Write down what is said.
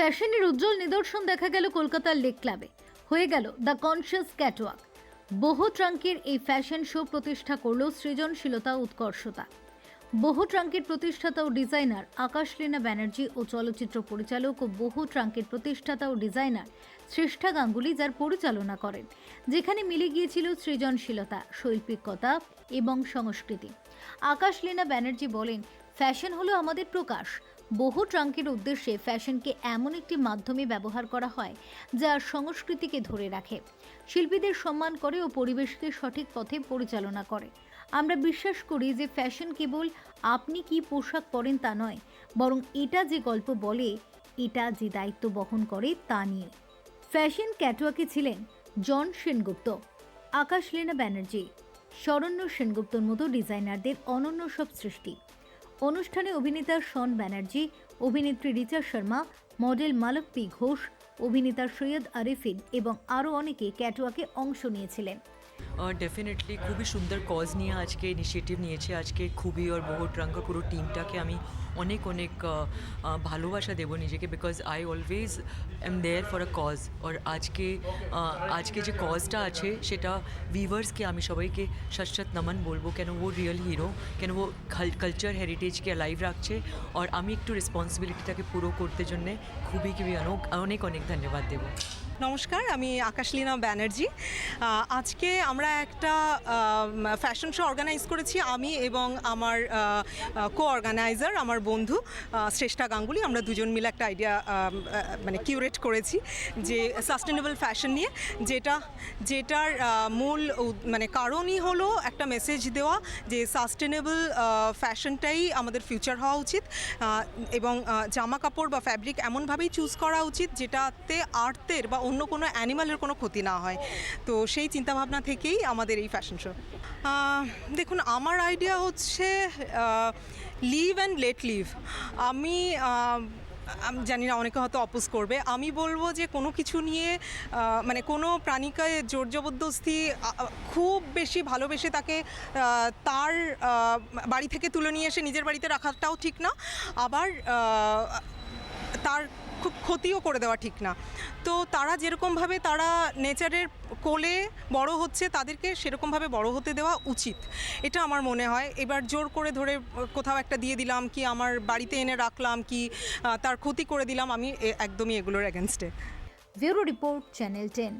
ফ্যাশনের উজ্জ্বল নিদর্শন দেখা গেল কলকাতার লেক ক্লাবে। হয়ে গেল দ্য কনসিয়াস ক্যাটওয়াক বহু ট্রাঙ্কের এই ফ্যাশন শো প্রতিষ্ঠা করল সৃজনশীলতা, উৎকর্ষতা। বহু ট্রাঙ্কের প্রতিষ্ঠাতা ও ডিজাইনার আকাশ লীনা ব্যানার্জি ও চলচ্চিত্র পরিচালক ও বহু ট্রাঙ্কের প্রতিষ্ঠাতা ও ডিজাইনার শ্রেষ্ঠা গাঙ্গুলি যার পরিচালনা করেন, যেখানে মিলে গিয়েছিল সৃজনশীলতা, শৈল্পিকতা এবং সংস্কৃতি। আকাশ লীনা ব্যানার্জি বলেন, ফ্যাশন হলো আমাদের প্রকাশ বহু ট্রাঙ্কের উদ্দেশ্যে ফ্যাশনকে এমন একটি মাধ্যমে ব্যবহার করা হয়, যা সংস্কৃতিকে ধরে রাখে। শিল্পীদের সম্মান করে ও পরিবেশকে সঠিক পথে পরিচালনা করে। আমরা বিশ্বাস করি যে ফ্যাশন কেবল আপনি কি পোশাক পরেন তা নয়, বরং এটা যে গল্প বলে, এটা যে দায়িত্ব বহন করে তা নিয়ে। ফ্যাশন ক্যাটওয়াকে ছিলেন জন সেনগুপ্ত, আকাশ লীনা ব্যানার্জি, শরণ্য সেনগুপ্তর মতো ডিজাইনারদের অনন্য সব সৃষ্টি। অনুষ্ঠানে অভিনেতা শন ব্যানার্জি, অভিনেত্রী রিচা শর্মা, মডেল মালক পি ঘোষ, অভিনেতা সৈয়দ আরিফিন এবং আরও অনেকে ক্যাটওয়াকে অংশ নিয়েছিলেন। ডেফিনেটলি খুবই সুন্দর কজ নিয়ে আজকে ইনিশিয়েটিভ নিয়েছে আজকে খুবই ওর বহু ট্রাঙ্কা পুরো টিমটাকে আমি অনেক অনেক আহ, আহ, ভালোবাসা দেবো নিজেকে because I always am there for a cause আর আজকে আহ, আজকে যে কজটা আছে সেটা ভিভার্সকে আমি সবাইকে সচ্চত নমন বলবো কেন ও রিয়েল হিরো কেন ও কালচার হেরিটেজকে লাইভ রাখছে আর আমি একটু রেসপন্সিবিলিটিটাকে পুরো করতে জন্যে খুবই খুবই অনেক অনেক অনেক ধন্যবাদ দেবো নমস্কার, আমি আকাশলীনা ব্যানার্জি। আজকে আমরা একটা ফ্যাশন শো অর্গানাইজ করেছি আমি এবং আমার কো অর্গানাইজার আমার বন্ধু শ্রেষ্ঠা গাঙ্গুলি। আমরা দুজন মিলে একটা আইডিয়া মানে কিউরেট করেছি যে সাস্টেনেবল ফ্যাশন নিয়ে, যেটা, যেটার মূল মানে কারণই হলো একটা মেসেজ দেওয়া যে সাস্টেনেবল ফ্যাশনটাই আমাদের ফিউচার হওয়া উচিত। এবং জামা কাপড় বা ফ্যাব্রিক এমনভাবেই চুজ করা উচিত যেটাতে আর্থের বা অন্য কোনো অ্যানিমালের কোনো ক্ষতি না হয়। তো সেই চিন্তাভাবনা থেকেই আমাদের এই ফ্যাশন শো দেখুন, আমার আইডিয়া হচ্ছে লিভ অ্যান্ড লেট লিভ আমি আমি, জানি না, অনেকে হয়তো অপোজ করবে। আমি বলব যে কোনো কিছু নিয়ে মানে কোনো প্রাণীকে জোর জবরদস্তি খুব বেশি ভালোবেসে তাকে তার বাড়ি থেকে তুলে নিয়ে এসে নিজের বাড়িতে রাখাটাও ঠিক না। আবার তার খুব ক্ষতিও করে দেওয়া ঠিক না। তো তারা যেরকমভাবে তারা নেচারের কোলে বড় হচ্ছে, তাদেরকে সেরকমভাবে বড় হতে দেওয়া উচিত। এটা আমার মনে হয়। এবার জোর করে ধরে কোথাও একটা দিয়ে দিলাম কি আমার বাড়িতে এনে রাখলাম কি তার ক্ষতি করে দিলাম, আমি একদমই এগুলোর অ্যাগেনস্টে ব্যুরো রিপোর্ট, চ্যানেল টেন।